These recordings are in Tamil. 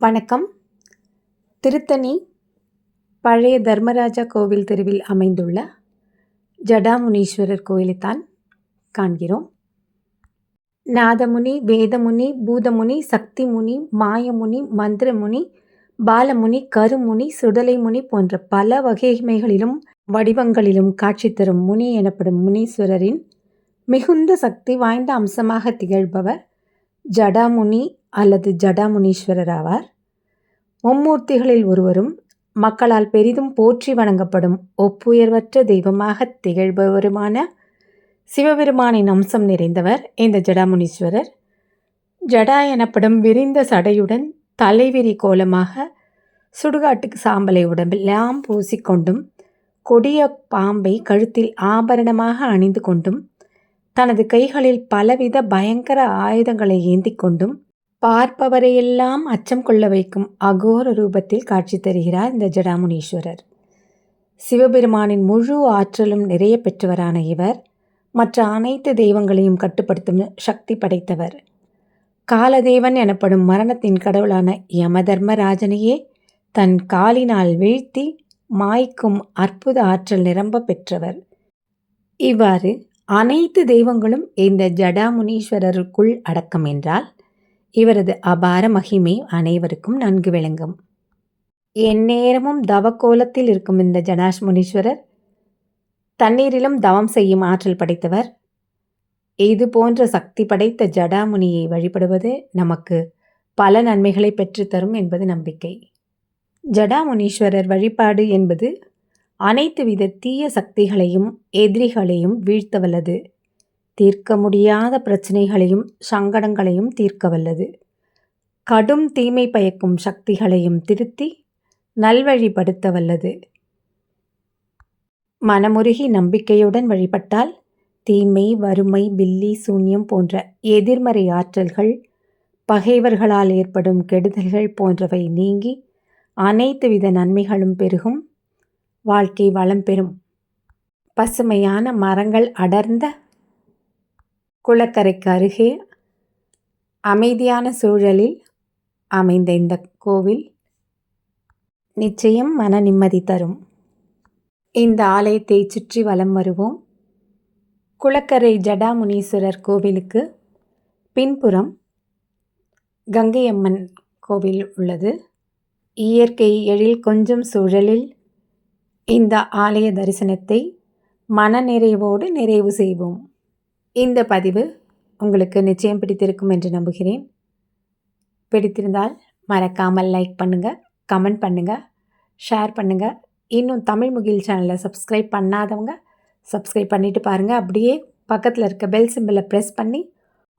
வணக்கம். திருத்தணி பழைய தர்மராஜா கோவில் தெருவில் அமைந்துள்ள ஜடாமுனீஸ்வரர் கோயிலைத்தான் காண்கிறோம். நாதமுனி வேதமுனி பூதமுனி சக்திமுனி மாயமுனி மந்திரமுனி பாலமுனி கருமுனி சுடலைமுனி போன்ற பல வகைமைகளிலும் வடிவங்களிலும் காட்சி தரும் முனி எனப்படும் முனீஸ்வரரின் மிகுந்த சக்தி வாய்ந்த அம்சமாக திகழ்பவர் ஜடாமுனி அல்லது ஜடாமுனீஸ்வரர் ஆவார் மும்மூர்த்திகளில் ஒருவரும் மக்களால் பெரிதும் போற்றி வணங்கப்படும் ஒப்புயர்வற்ற தெய்வமாக திகழ்பவருமான சிவபெருமானின் அம்சம் நிறைந்தவர் இந்த ஜடாமுனீஸ்வரர். ஜடா எனப்படும் விரிந்த சடையுடன் தலைவிரி கோலமாக சுடுகாட்டுக்கு சாம்பலை உடம்பெல்லாம் பூசிக்கொண்டும் கொடிய பாம்பை கழுத்தில் ஆபரணமாக அணிந்து கொண்டும் தனது கைகளில் பலவித பயங்கர ஆயுதங்களை ஏந்தி கொண்டும் பார்ப்பவரையெல்லாம் அச்சம் கொள்ள வைக்கும் அகோர ரூபத்தில் காட்சி தருகிறார் இந்த ஜடாமுனீஸ்வரர். சிவபெருமானின் முழு ஆற்றலும் நிறைய பெற்றவரான இவர் மற்ற அனைத்து தெய்வங்களையும் கட்டுப்படுத்தும் சக்தி படைத்தவர். காலதேவன் எனப்படும் மரணத்தின் கடவுளான யமதர்மராஜனையே தன் காலினால் வீழ்த்தி மாய்க்கும் அற்புத ஆற்றல் நிரம்ப பெற்றவர். இவ்வாறு அனைத்து தெய்வங்களும் இந்த ஜடாமுனீஸ்வரருக்குள் அடக்கம் என்றால் இவரது அபார மகிமை அனைவருக்கும் நன்கு விளங்கும். எந்நேரமும் தவக்கோலத்தில் இருக்கும் இந்த ஜனாஷ் முனீஸ்வரர் தண்ணீரிலும் தவம் செய்யும் ஆற்றல் படைத்தவர். இது போன்ற சக்தி படைத்த ஜடாமுனியை வழிபடுவது நமக்கு பல நன்மைகளை பெற்றுத்தரும் என்பது நம்பிக்கை. ஜடாமுனீஸ்வரர் வழிபாடு என்பது அனைத்து வித தீய சக்திகளையும் எதிரிகளையும் வீழ்த்த வல்லது தீர்க்க முடியாத பிரச்சனைகளையும் சங்கடங்களையும் தீர்க்க வல்லது. கடும் தீமை பயக்கும் சக்திகளையும் திருத்தி நல்வழிப்படுத்த வல்லது. மனமுருகி நம்பிக்கையுடன் வழிபட்டால் தீமை வறுமை பில்லி சூன்யம் போன்ற எதிர்மறை ஆற்றல்கள் பகைவர்களால் ஏற்படும் கெடுதல்கள் போன்றவை நீங்கி அனைத்து வித நன்மைகளும் பெருகும். வாழ்க்கை வளம் பெறும். பசுமையான மரங்கள் அடர்ந்த குளக்கரைக்கு அருகே அமைதியான சூழலில் அமைந்த இந்த கோவில் நிச்சயம் மன நிம்மதி தரும். இந்த ஆலயத்தை சுற்றி வலம் வருவோம். குளக்கரை ஜடாமுனீஸ்வரர் கோவிலுக்கு பின்புறம் கங்கையம்மன் கோவில் உள்ளது. இயற்கை எழில் கொஞ்சம் சூழலில் இந்த ஆலய தரிசனத்தை மனநிறைவோடு நிறைவு செய்வோம். இந்த பதிவு உங்களுக்கு நிச்சயம் பிடித்திருக்கும் என்று நம்புகிறேன். பிடித்திருந்தால் மறக்காமல் லைக் பண்ணுங்கள் கமெண்ட் பண்ணுங்கள் ஷேர் பண்ணுங்கள் இன்னும் தமிழ் முகில் சேனலை சப்ஸ்கிரைப் பண்ணாதவங்க சப்ஸ்கிரைப் பண்ணிவிட்டு பாருங்கள் அப்படியே பக்கத்தில் இருக்க பெல் சிம்பிளை ப்ரெஸ் பண்ணி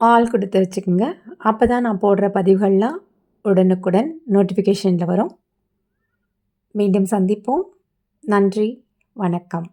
ஆல் கொடுத்து வச்சுக்கோங்க. அப்போ தான் நான் போடுற பதிவுகள்லாம் உடனுக்குடன் நோட்டிஃபிகேஷனில் வரும். மீண்டும் சந்திப்போம். நன்றி வணக்கம்.